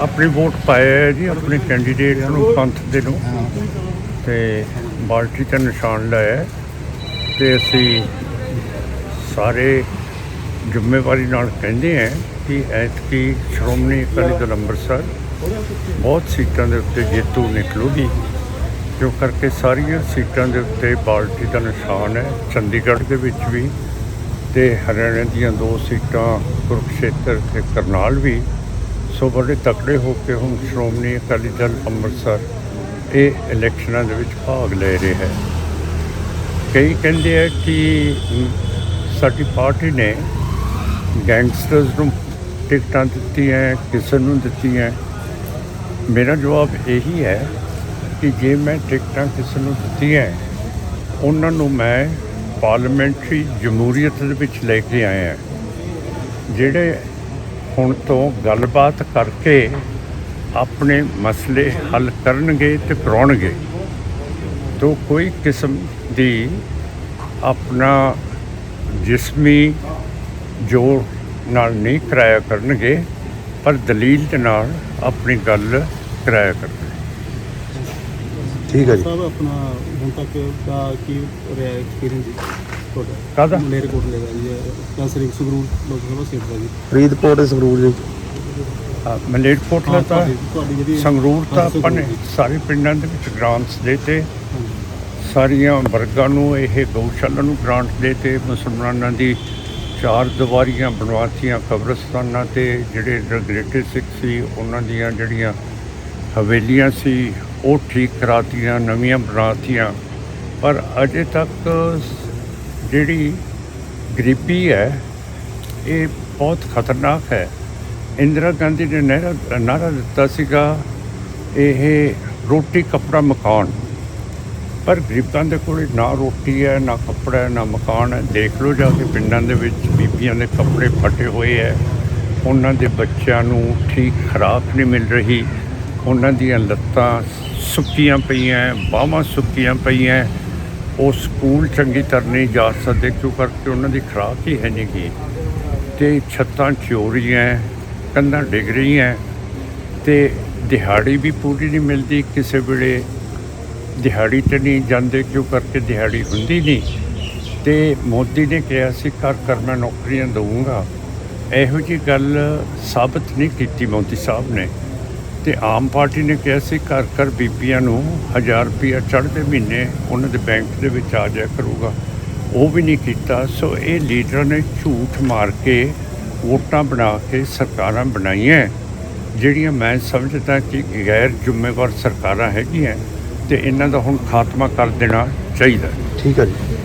ਆਪਣੀ ਵੋਟ ਪਾਇਆ ਹੈ ਜੀ, ਆਪਣੇ ਕੈਂਡੀਡੇਟ ਨੂੰ, ਪੰਥ ਦੇ ਨੂੰ। ਤੇ ਬਾਲਟੀ ਤੇ ਨਿਸ਼ਾਨ ਲਾਇਆ ਹੈ। ਤੇ ਅਸੀਂ ਸਾਰੇ ਜ਼ਿੰਮੇਵਾਰੀ ਨਾਲ ਕਹਿੰਦੇ ਹਾਂ ਕਿ ਐਤਕੀ ਸ਼੍ਰੋਮਣੀ ਅਕਾਲੀ ਦਲ ਅੰਮ੍ਰਿਤਸਰ ਬਹੁਤ ਸੀਟਾਂ ਦੇ ਉੱਤੇ ਜੇਤੂ ਨਿਕਲੂਗੀ, ਜੋ ਕਰਕੇ ਸਾਰੀਆਂ ਸੀਟਾਂ ਦੇ ਉੱਤੇ ਬਾਲਟੀ ਦਾ ਨਿਸ਼ਾਨ ਹੈ। ਚੰਡੀਗੜ੍ਹ ਦੇ ਵਿੱਚ ਵੀ ਤੇ ਹਰਿਆਣਾ ਦੀਆਂ ਦੋ ਸੀਟਾਂ, ਕੁਰਕਸ਼ੇਤਰ ਤੇ ਕਰਨਾਲ ਵੀ। ਸੋ ਬੜੇ ਤਕੜੇ ਹੋ ਕੇ ਹੁਣ ਸ਼੍ਰੋਮਣੀ ਅਕਾਲੀ ਦਲ ਅੰਮ੍ਰਿਤਸਰ ਇਹ ਇਲੈਕਸ਼ਨਾਂ ਦੇ ਵਿੱਚ ਭਾਗ ਲੈ ਰਿਹਾ ਹੈ। ਕਈ ਕਹਿੰਦੇ ਆ ਕਿ ਸਾਡੀ ਪਾਰਟੀ ਨੇ ਗੈਂਗਸਟਰਸ ਨੂੰ ਟਿਕਟਾਂ ਦਿੱਤੀਆਂ, ਕਿਸੇ ਨੂੰ ਦਿੱਤੀਆਂ। ਮੇਰਾ ਜਵਾਬ ਇਹੀ ਹੈ ਕਿ ਜੇ ਮੈਂ ਟਿਕਟਾਂ ਕਿਸੇ ਨੂੰ ਦਿੱਤੀਆਂ, ਉਹਨਾਂ ਨੂੰ ਮੈਂ ਪਾਰਲੀਮੈਂਟਰੀ ਜਮਹੂਰੀਅਤ ਦੇ ਵਿੱਚ ਲੈ ਕੇ ਆਇਆ। ਜਿਹੜੇ ਹੁਣ ਤੋਂ ਗੱਲਬਾਤ ਕਰਕੇ ਆਪਣੇ ਮਸਲੇ ਹੱਲ ਕਰਨਗੇ ਤੇ ਕਰਾਉਣਗੇ। ਤੋਂ ਕੋਈ ਕਿਸਮ ਦੀ ਆਪਣਾ ਜਿਸਮੀ ਜੋਰ ਨਾਲ ਨਹੀਂ ਕਰਾਇਆ ਕਰਨਗੇ, ਪਰ ਦਲੀਲ ਦੇ ਨਾਲ ਆਪਣੀ ਗੱਲ ਕਰਾਇਆ ਕਰਨਗੇ। ਠੀਕ ਹੈ ਜੀ ਸਾਹਿਬ ਆਪਣਾ ਹੁਣ ਤੱਕ ਦਾ ਕੀ ਰਿਹਾ ਐਕਸਪੀਰੀਅੰਸ ਜੀ ਤੁਹਾਡਾ ਕਾਹਦਾ? ਮਲੇਰਕੋਟਲੇ ਦਾ ਜੀ ਕੈਂਸਰ ਸੰਗਰੂਰ ਲੋਕ ਸਭਾ ਸੀਟ ਦਾ ਜੀ ਫਰੀਦਕੋਟ ਤੇ ਸੰਗਰੂਰ ਜੀ ਅ, ਮਲੇਰਕੋਟਲਾ ਤਾਂ ਤੁਹਾਡੀ- ਤੁਹਾਡੀ ਜਿਹੜੀ ਸੰਗਰੂਰ ਤਾਂ ਹਾਂ, ਆਪਾਂ ਨੇ ਸੰਗਰੂਰ ਜੀ। ਸਾਰੇ ਪਿੰਡਾਂ ਦੇ ਵਿੱਚ ਗ੍ਰਾਂਟਸ ਦੇ ਤੇ ਹਾਂਜੀ। ਸਾਰੀਆਂ ਵਰਗਾਂ ਨੂੰ ਇਹ ਗਊਸ਼ਾਲਾ ਨੂੰ ਗ੍ਰਾਂਟ ਦੇ ਤੇ ਮੁਸਲਮਾਨਾਂ ਦੀ ਚਾਰ ਦੀਵਾਰੀਆਂ ਬਣਵਾਤੀਆਂ ਕਬਰਸਤਾਨਾਂ ਤੇ ਜਿਹੜੇ ਰੈਗੂਲੇਟਡ ਸਿੱਖ ਸੀ ਉਹਨਾਂ ਦੀਆਂ ਜਿਹੜੀਆਂ ਹਵੇਲੀਆਂ ਸੀ ਉਹ ਠੀਕ ਕਰਾਤੀਆਂ, ਨਵੀਆਂ ਬਣਾਤੀਆਂ। ਪਰ ਅਜੇ ਤੱਕ ਜਿਹੜੀ ਗਰੀਬੀ ਹੈ, ਇਹ ਬਹੁਤ ਖਤਰਨਾਕ ਹੈ। ਇੰਦਰਾ ਗਾਂਧੀ ਨੇ ਨਾਅਰਾ ਨਾਅਰਾ ਦਿੱਤਾ ਸੀਗਾ, ਇਹ ਰੋਟੀ ਕੱਪੜਾ ਮਕਾਨ। ਪਰ ਗਰੀਬਾਂ ਦੇ ਕੋਲ ਨਾ ਰੋਟੀ ਹੈ, ਨਾ ਕੱਪੜਾ ਹੈ, ਨਾ ਮਕਾਨ ਹੈ। ਦੇਖ ਲਓ ਜਾ ਕੇ ਪਿੰਡਾਂ ਦੇ ਵਿੱਚ ਬੀਬੀਆਂ ਦੇ ਕੱਪੜੇ ਫਟੇ ਹੋਏ ਹੈ। ਉਹਨਾਂ ਦੇ ਬੱਚਿਆਂ ਨੂੰ ਠੀਕ ਖੁਰਾਕ ਨਹੀਂ ਮਿਲ ਰਹੀ। ਉਹਨਾਂ ਦੀਆਂ ਲੱਤਾਂ ਸੁੱਕੀਆਂ ਪਈਆਂ, ਬਾਹਾਂ ਸੁੱਕੀਆਂ ਪਈਆਂ। ਉਹ ਸਕੂਲ ਚੰਗੀ ਤਰ੍ਹਾਂ ਨਹੀਂ ਜਾ ਸਕਦੇ, ਕਿਉਂ ਕਰਕੇ ਉਹਨਾਂ ਦੀ ਖੁਰਾਕ ਹੀ ਹੈ ਨਹੀਂ ਗੀ। ਤੇ ਛੱਤਾਂ ਚੋਰੀਆਂ, ਕੰਧਾਂ ਡਿੱਗ ਰਹੀਆਂ ਤੇ ਦਿਹਾੜੀ ਵੀ ਪੂਰੀ ਨਹੀਂ ਮਿਲਦੀ ਕਿਸੇ ਵੇਲੇ। ਦਿਹਾੜੀ ਤੇ ਨਹੀਂ ਜਾਂਦੇ, ਕਿਉਂ ਕਰਕੇ ਦਿਹਾੜੀ ਹੁੰਦੀ ਨਹੀਂ? ਤੇ ਮੋਦੀ ਨੇ ਕਿਹਾ ਸੀ, ਘਰ ਘਰ ਮੈਂ ਨੌਕਰੀਆਂ ਦਊਂਗਾ। ਇਹੋ ਜੀ ਗੱਲ ਸਾਬਤ ਨਹੀਂ ਕੀਤੀ ਮੋਦੀ ਸਾਹਿਬ ਨੇ। ਤੇ ਆਮ ਪਾਰਟੀ ਨੇ ਕਿਹਾ ਸੀ, ਘਰ ਘਰ ਬੀਬੀਆਂ ਨੂੰ 1000 ਰੁਪਇਆ ਚੜ੍ਹਦੇ ਮਹੀਨੇ ਉਹਨਾਂ ਦੇ ਬੈਂਕ ਦੇ ਵਿੱਚ ਆ ਜਾਇਆ ਕਰੂਗਾ। ਉਹ ਵੀ ਨਹੀਂ ਕੀਤਾ। ਸੋ ਇਹ ਲੀਡਰਾਂ ਨੇ ਝੂਠ ਮਾਰ ਕੇ ਵੋਟਾਂ ਬਣਾ ਕੇ ਸਰਕਾਰਾਂ ਬਣਾਈਆਂ, ਜਿਹੜੀਆਂ ਮੈਂ ਸਮਝਦਾ ਕਿ ਗੈਰ ਜ਼ਿੰਮੇਵਾਰ ਸਰਕਾਰਾਂ ਹੈਗੀਆਂ ਤੇ ਇਹਨਾਂ ਦਾ ਹੁਣ ਖਾਤਮਾ ਕਰ ਦੇਣਾ ਚਾਹੀਦਾ। ਠੀਕ ਹੈ ਜੀ।